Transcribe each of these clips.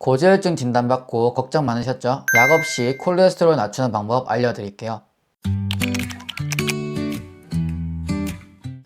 고지혈증 진단받고 걱정 많으셨죠? 약 없이 콜레스테롤 낮추는 방법 알려드릴게요.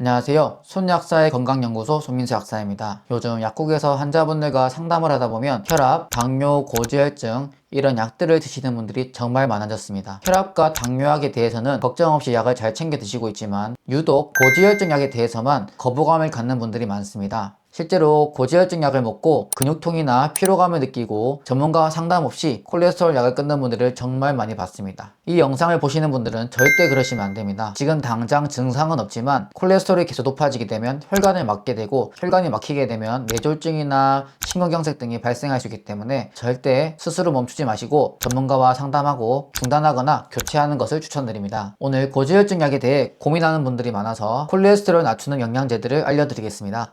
안녕하세요. 손약사의 건강연구소 손민수 약사입니다. 요즘 약국에서 환자분들과 상담을 하다 보면 혈압, 당뇨, 고지혈증 이런 약들을 드시는 분들이 정말 많아졌습니다. 혈압과 당뇨약에 대해서는 걱정 없이 약을 잘 챙겨 드시고 있지만 유독 고지혈증 약에 대해서만 거부감을 갖는 분들이 많습니다. 실제로 고지혈증 약을 먹고 근육통이나 피로감을 느끼고 전문가와 상담 없이 콜레스테롤 약을 끊는 분들을 정말 많이 봤습니다. 이 영상을 보시는 분들은 절대 그러시면 안 됩니다. 지금 당장 증상은 없지만 콜레스테롤이 계속 높아지게 되면 혈관을 막게 되고 혈관이 막히게 되면 뇌졸중이나 심근경색 등이 발생할 수 있기 때문에 절대 스스로 멈추지 마시고 전문가와 상담하고 중단하거나 교체하는 것을 추천드립니다. 오늘 고지혈증 약에 대해 고민하는 분들이 많아서 콜레스테롤 낮추는 영양제들을 알려드리겠습니다.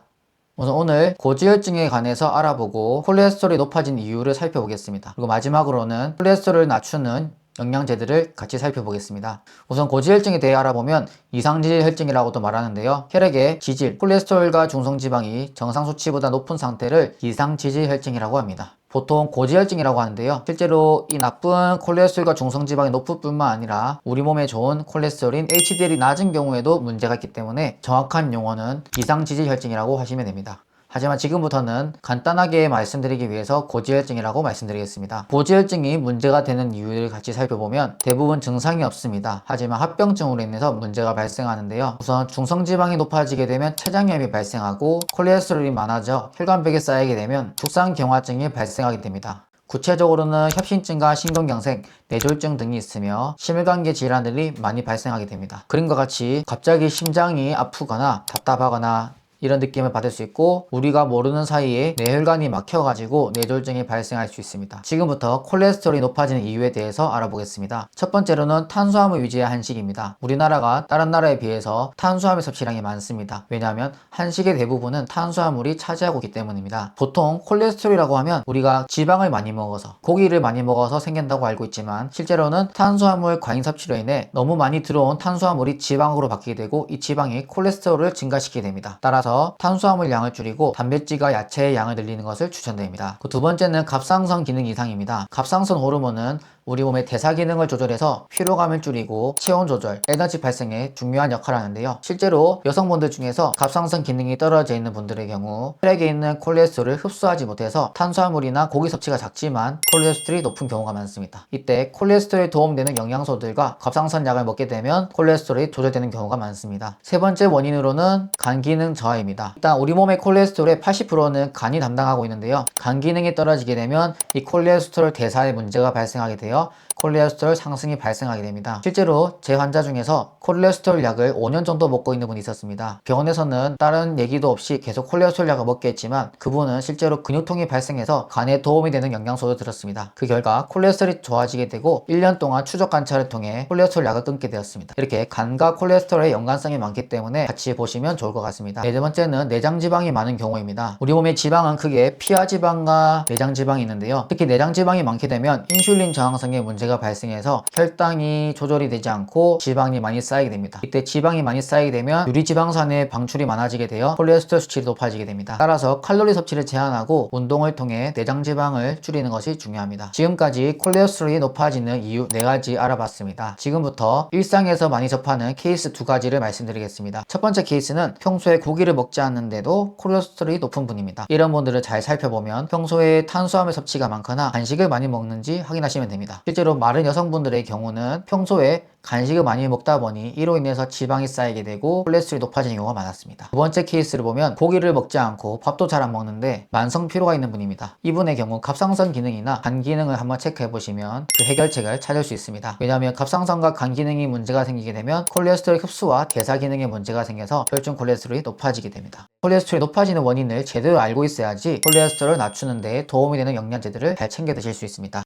우선 오늘 고지혈증에 관해서 알아보고 콜레스테롤이 높아진 이유를 살펴보겠습니다. 그리고 마지막으로는 콜레스테롤을 낮추는 영양제들을 같이 살펴보겠습니다. 우선 고지혈증에 대해 알아보면 이상지질혈증이라고도 말하는데요. 혈액의 지질, 콜레스테롤과 중성지방이 정상 수치보다 높은 상태를 이상지질혈증이라고 합니다. 보통 고지혈증이라고 하는데요. 실제로 이 나쁜 콜레스테롤과 중성지방이 높을 뿐만 아니라 우리 몸에 좋은 콜레스테롤인 HDL이 낮은 경우에도 문제가 있기 때문에 정확한 용어는 이상지질혈증이라고 하시면 됩니다. 하지만 지금부터는 간단하게 말씀드리기 위해서 고지혈증이라고 말씀드리겠습니다. 고지혈증이 문제가 되는 이유를 같이 살펴보면 대부분 증상이 없습니다. 하지만 합병증으로 인해서 문제가 발생하는데요. 우선 중성지방이 높아지게 되면 췌장염이 발생하고 콜레스테롤이 많아져 혈관벽에 쌓이게 되면 죽상경화증이 발생하게 됩니다. 구체적으로는 협심증과 심근경색, 뇌졸중 등이 있으며 심혈관계 질환들이 많이 발생하게 됩니다. 그림과 같이 갑자기 심장이 아프거나 답답하거나 이런 느낌을 받을 수 있고 우리가 모르는 사이에 뇌혈관이 막혀가지고 뇌졸중이 발생할 수 있습니다. 지금부터 콜레스테롤이 높아지는 이유에 대해서 알아보겠습니다. 첫 번째로는 탄수화물 위주의 한식입니다. 우리나라가 다른 나라에 비해서 탄수화물 섭취량이 많습니다. 왜냐하면 한식의 대부분은 탄수화물이 차지하고 있기 때문입니다. 보통 콜레스테롤이라고 하면 우리가 지방을 많이 먹어서 고기를 많이 먹어서 생긴다고 알고 있지만 실제로는 탄수화물 과잉 섭취로 인해 너무 많이 들어온 탄수화물이 지방으로 바뀌게 되고 이 지방이 콜레스테롤을 증가시키게 됩니다. 따라서 탄수화물 양을 줄이고 단백질과 야채의 양을 늘리는 것을 추천드립니다. 그 두 번째는 갑상선 기능 이상입니다. 갑상선 호르몬은 우리 몸의 대사 기능을 조절해서 피로감을 줄이고 체온 조절, 에너지 발생에 중요한 역할을 하는데요. 실제로 여성분들 중에서 갑상선 기능이 떨어져 있는 분들의 경우 혈액에 있는 콜레스테롤을 흡수하지 못해서 탄수화물이나 고기 섭취가 작지만 콜레스테롤이 높은 경우가 많습니다. 이때 콜레스테롤에 도움되는 영양소들과 갑상선 약을 먹게 되면 콜레스테롤이 조절되는 경우가 많습니다. 세 번째 원인으로는 간 기능 저하입니다. 일단 우리 몸의 콜레스테롤의 80%는 간이 담당하고 있는데요. 간 기능이 떨어지게 되면 이 콜레스테롤 대사에 문제가 발생하게 돼요. 거고요. 콜레스테롤 상승이 발생하게 됩니다. 실제로 제 환자 중에서 콜레스테롤 약을 5년 정도 먹고 있는 분이 있었습니다. 병원에서는 다른 얘기도 없이 계속 콜레스테롤 약을 먹게 했지만 그분은 실제로 근육통이 발생해서 간에 도움이 되는 영양소를 들었습니다. 그 결과 콜레스테롤이 좋아지게 되고 1년 동안 추적 관찰을 통해 콜레스테롤 약을 끊게 되었습니다. 이렇게 간과 콜레스테롤의 연관성이 많기 때문에 같이 보시면 좋을 것 같습니다. 네 번째는 내장 지방이 많은 경우입니다. 우리 몸의 지방은 크게 피하 지방과 내장 지방이 있는데요. 특히 내장 지방이 많게 되면 인슐린 저항성에 문제가 발생해서 혈당이 조절이 되지 않고 지방이 많이 쌓이게 됩니다. 이때 지방이 많이 쌓이게 되면 유리지방산의 방출이 많아지게 되어 콜레스테롤 수치가 높아지게 됩니다. 따라서 칼로리 섭취를 제한하고 운동을 통해 내장 지방을 줄이는 것이 중요합니다. 지금까지 콜레스테롤이 높아지는 이유 4가지 알아봤습니다. 지금부터 일상에서 많이 접하는 케이스 두 가지를 말씀드리겠습니다. 첫 번째 케이스는 평소에 고기를 먹지 않는데도 콜레스테롤이 높은 분입니다. 이런 분들을 잘 살펴보면 평소에 탄수화물 섭취가 많거나 간식을 많이 먹는지 확인하시면 됩니다. 실제로 마른 여성분들의 경우는 평소에 간식을 많이 먹다 보니 이로 인해서 지방이 쌓이게 되고 콜레스테롤이 높아지는 경우가 많았습니다. 두 번째 케이스를 보면 고기를 먹지 않고 밥도 잘 안 먹는데 만성 피로가 있는 분입니다. 이분의 경우 갑상선 기능이나 간 기능을 한번 체크해 보시면 그 해결책을 찾을 수 있습니다. 왜냐하면 갑상선과 간 기능이 문제가 생기게 되면 콜레스테롤 흡수와 대사 기능에 문제가 생겨서 혈중 콜레스테롤이 높아지게 됩니다. 콜레스테롤이 높아지는 원인을 제대로 알고 있어야지 콜레스테롤을 낮추는 데 도움이 되는 영양제들을 잘 챙겨 드실 수 있습니다.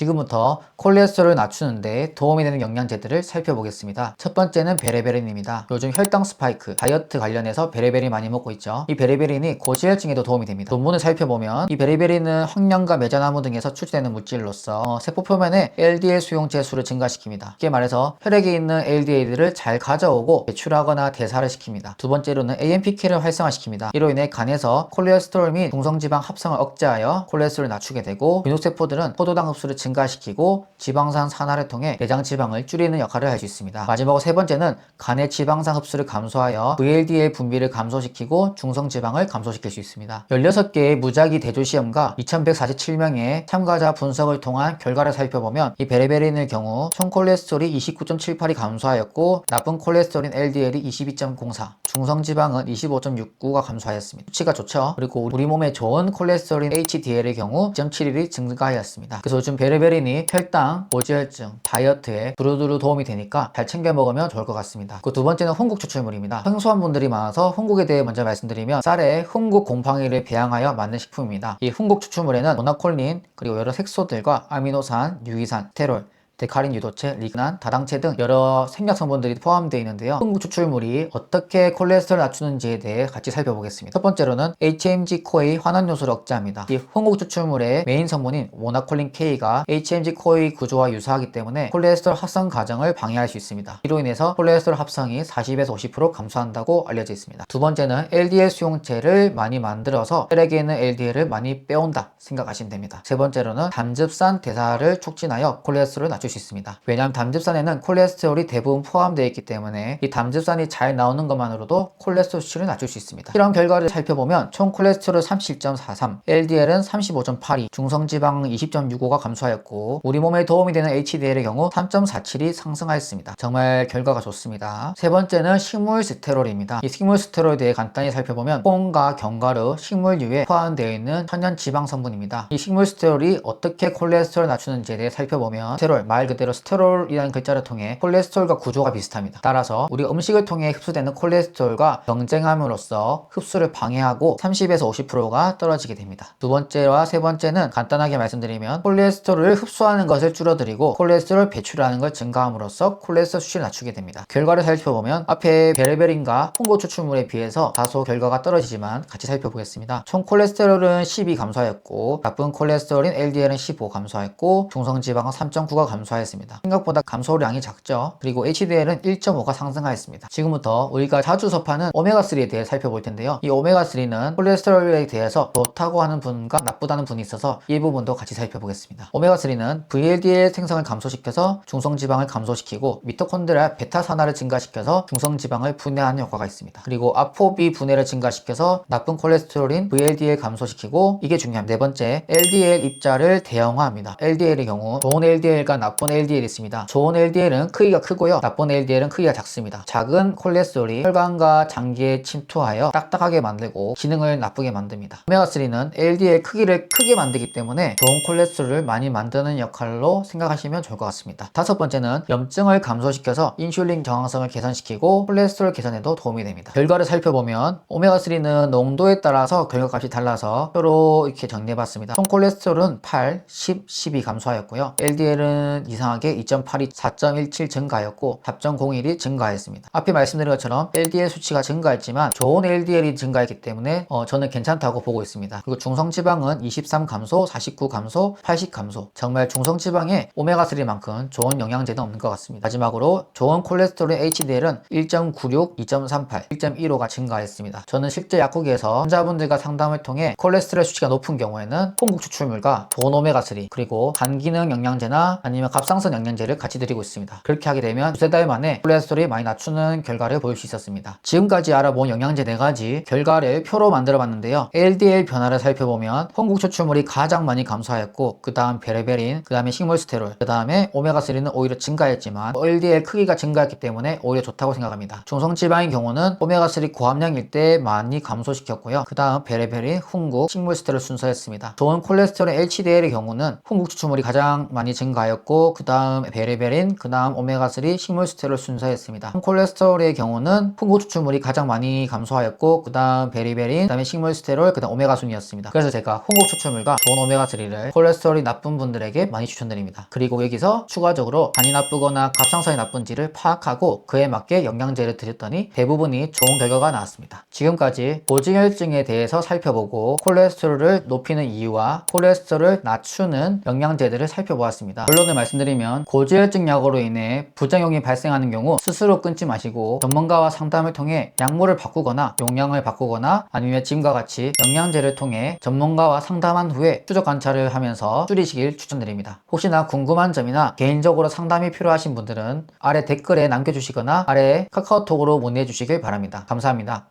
지금부터 콜레스테롤을 낮추는데 도움이 되는 영양제들을 살펴보겠습니다. 첫 번째는 베레베린입니다. 요즘 혈당 스파이크, 다이어트 관련해서 베레베린 많이 먹고 있죠. 이 베레베린이 고지혈증에도 도움이 됩니다. 논문을 살펴보면 이 베레베린은 황량과 메자나무 등에서 추출되는 물질로서 어, 세포 표면에 LDL 수용체 수를 증가시킵니다. 쉽게 말해서 혈액에 있는 LDL을 잘 가져오고 배출하거나 대사를 시킵니다. 두 번째로는 AMPK를 활성화시킵니다. 이로 인해 간에서 콜레스테롤 및 중성지방 합성을 억제하여 콜레스테롤을 낮추게 되고 근육세포들은 포도당 흡수를 증가시키고 지방산 산화를 통해 내장 지방을 줄이는 역할을 할 수 있습니다. 마지막으로 세 번째는 간의 지방산 흡수를 감소하여 VLDL 분비를 감소시키고 중성 지방을 감소시킬 수 있습니다. 16개의 무작위 대조 시험과 2147명의 참가자 분석을 통한 결과를 살펴보면 이 베레베린의 경우 총 콜레스테롤이 29.78이 감소하였고 나쁜 콜레스테롤인 LDL이 22.04, 중성 지방은 25.69가 감소하였습니다. 수치가 좋죠. 그리고 우리 몸에 좋은 콜레스테롤인 HDL의 경우 2.71이 증가하였습니다. 그래서 요즘 베레 베린이 혈당, 고지혈증, 다이어트에 두루두루 도움이 되니까 잘 챙겨 먹으면 좋을 것 같습니다. 그 두 번째는 홍국 추출물입니다. 생소한 분들이 많아서 홍국에 대해 먼저 말씀드리면 쌀에 홍국 곰팡이를 배양하여 만든 식품입니다. 이 홍국 추출물에는 모나콜린 그리고 여러 색소들과 아미노산, 유기산, 스테롤 데카린 유도체, 리그난, 다당체 등 여러 생약 성분들이 포함되어 있는데요. 홍국 추출물이 어떻게 콜레스테롤 낮추는지에 대해 같이 살펴보겠습니다. 첫 번째로는 HMG 코의 환원 요소를 억제합니다. 이 홍국 추출물의 메인 성분인 모나콜린 K가 HMG 코의 구조와 유사하기 때문에 콜레스테롤 합성 과정을 방해할 수 있습니다. 이로 인해서 콜레스테롤 합성이 40에서 50% 감소한다고 알려져 있습니다. 두 번째는 LDL 수용체를 많이 만들어서 혈액에 있는 LDL을 많이 빼온다 생각하시면 됩니다. 세 번째로는 담즙산 대사를 촉진하여 콜레스테롤을 낮출 수 있습니다. 왜냐하면 담즙산에는 콜레스테롤이 대부분 포함되어 있기 때문에 이 담즙산이 잘 나오는 것만으로도 콜레스테롤 수치를 낮출 수 있습니다. 이런 결과를 살펴보면 총 콜레스테롤 37.43, LDL은 35.82, 중성지방 20.65가 감소하였고 우리 몸에 도움이 되는 HDL의 경우 3.47이 상승하였습니다. 정말 결과가 좋습니다. 세 번째는 식물 스테롤입니다. 이 식물 스테롤에 대해 간단히 살펴보면 콩과 견과류, 식물류에 포함되어 있는 천연 지방 성분입니다. 이 식물 스테롤이 어떻게 콜레스테롤 낮추는지에 대해 살펴보면 스테롤 말 그대로 스테롤이라는 글자를 통해 콜레스테롤과 구조가 비슷합니다. 따라서 우리 음식을 통해 흡수되는 콜레스테롤과 경쟁함으로써 흡수를 방해하고 30에서 50%가 떨어지게 됩니다. 두 번째와 세 번째는 간단하게 말씀드리면 콜레스테롤을 흡수하는 것을 줄어들이고 콜레스테롤 배출하는 걸 증가함으로써 콜레스테롤 수치를 낮추게 됩니다. 결과를 살펴보면 앞에 베레베린과 홍고 추출물에 비해서 다소 결과가 떨어지지만 같이 살펴보겠습니다. 총 콜레스테롤은 12 감소하였고 나쁜 콜레스테롤인 LDL은 15 감소하였고 중성지방은 3.9가 감소 하였습니다. 생각보다 감소량이 작죠. 그리고 HDL은 1.5가 상승하였습니다. 지금부터 우리가 자주 접하는 오메가3에 대해 살펴볼 텐데요. 이 오메가3는 콜레스테롤에 대해서 좋다고 하는 분과 나쁘다는 분이 있어서 이 부분도 같이 살펴보겠습니다. 오메가3는 VLDL 생성을 감소시켜서 중성지방을 감소시키고 미토콘드리아 베타산화를 증가시켜서 중성지방을 분해하는 효과가 있습니다. 그리고 아포비 분해를 증가시켜서 나쁜 콜레스테롤인 VLDL 감소시키고 이게 중요합니다. 네 번째, LDL 입자를 대형화합니다. LDL의 경우 좋은 LDL과 나쁜 LDL이 있습니다. 좋은 LDL은 크기가 크고요. 나쁜 LDL은 크기가 작습니다. 작은 콜레스테롤이 혈관과 장기에 침투하여 딱딱하게 만들고 기능을 나쁘게 만듭니다. 오메가3는 LDL 크기를 크게 만들기 때문에 좋은 콜레스테롤을 많이 만드는 역할로 생각하시면 좋을 것 같습니다. 다섯 번째는 염증을 감소시켜서 인슐린 저항성을 개선시키고 콜레스테롤 개선에도 도움이 됩니다. 결과를 살펴보면 오메가3는 농도에 따라서 결과값이 달라서 표로 이렇게 정리해봤습니다. 총 콜레스테롤은 8, 10, 12 감소하였고요. LDL은 이상하게 2.82, 4.17 증가하였고 4.01이 증가했습니다. 앞에 말씀드린 것처럼 LDL 수치가 증가했지만 좋은 LDL이 증가했기 때문에 어, 저는 괜찮다고 보고 있습니다. 그리고 중성지방은 23 감소, 49 감소, 80 감소. 정말 중성지방에 오메가3만큼 좋은 영양제는 없는 것 같습니다. 마지막으로 좋은 콜레스테롤의 HDL은 1.96, 2.38, 1.15가 증가했습니다. 저는 실제 약국에서 환자분들과 상담을 통해 콜레스테롤 수치가 높은 경우에는 홍국 추출물과 좋은 오메가3 그리고 간기능 영양제나 아니면 갑상선 영양제를 같이 드리고 있습니다. 그렇게 하게 되면 두세 달 만에 콜레스테롤이 많이 낮추는 결과를 보일 수 있었습니다. 지금까지 알아본 영양제 4가지 결과를 표로 만들어 봤는데요. LDL 변화를 살펴보면 홍국 추출물이 가장 많이 감소하였고 그 다음 베레베린, 그 다음에 식물 스테롤, 그 다음에 오메가3는 오히려 증가했지만 LDL 크기가 증가했기 때문에 오히려 좋다고 생각합니다. 중성지방의 경우는 오메가3 고함량일 때 많이 감소시켰고요. 그 다음 베레베린, 홍국, 식물 스테롤 순서였습니다. 좋은 콜레스테롤 HDL의 경우는 홍국 추출물이 가장 많이 증가하였고 그 다음 베리베린, 그 다음 오메가3 식물 스테롤 순서였습니다. 콜레스테롤의 경우는 풍부 추출물이 가장 많이 감소하였고 그 다음 베리베린, 그 다음에 식물 스테롤, 그 다음 오메가 순이었습니다. 그래서 제가 홍고 추출물과 좋은 오메가3를 콜레스테롤이 나쁜 분들에게 많이 추천드립니다. 그리고 여기서 추가적으로 간이 나쁘거나 갑상선이 나쁜지를 파악하고 그에 맞게 영양제를 드렸더니 대부분이 좋은 결과가 나왔습니다. 지금까지 고지혈증에 대해서 살펴보고 콜레스테롤을 높이는 이유와 콜레스테롤을 낮추는 영양제들을 살펴보았습니다. 결론을 말씀드리면 고지혈증 약으로 인해 부작용이 발생하는 경우 스스로 끊지 마시고 전문가와 상담을 통해 약물을 바꾸거나 용량을 바꾸거나 아니면 지금과 같이 영양제를 통해 전문가와 상담한 후에 추적 관찰을 하면서 줄이시길 추천드립니다. 혹시나 궁금한 점이나 개인적으로 상담이 필요하신 분들은 아래 댓글에 남겨주시거나 아래 카카오톡으로 문의해 주시길 바랍니다. 감사합니다.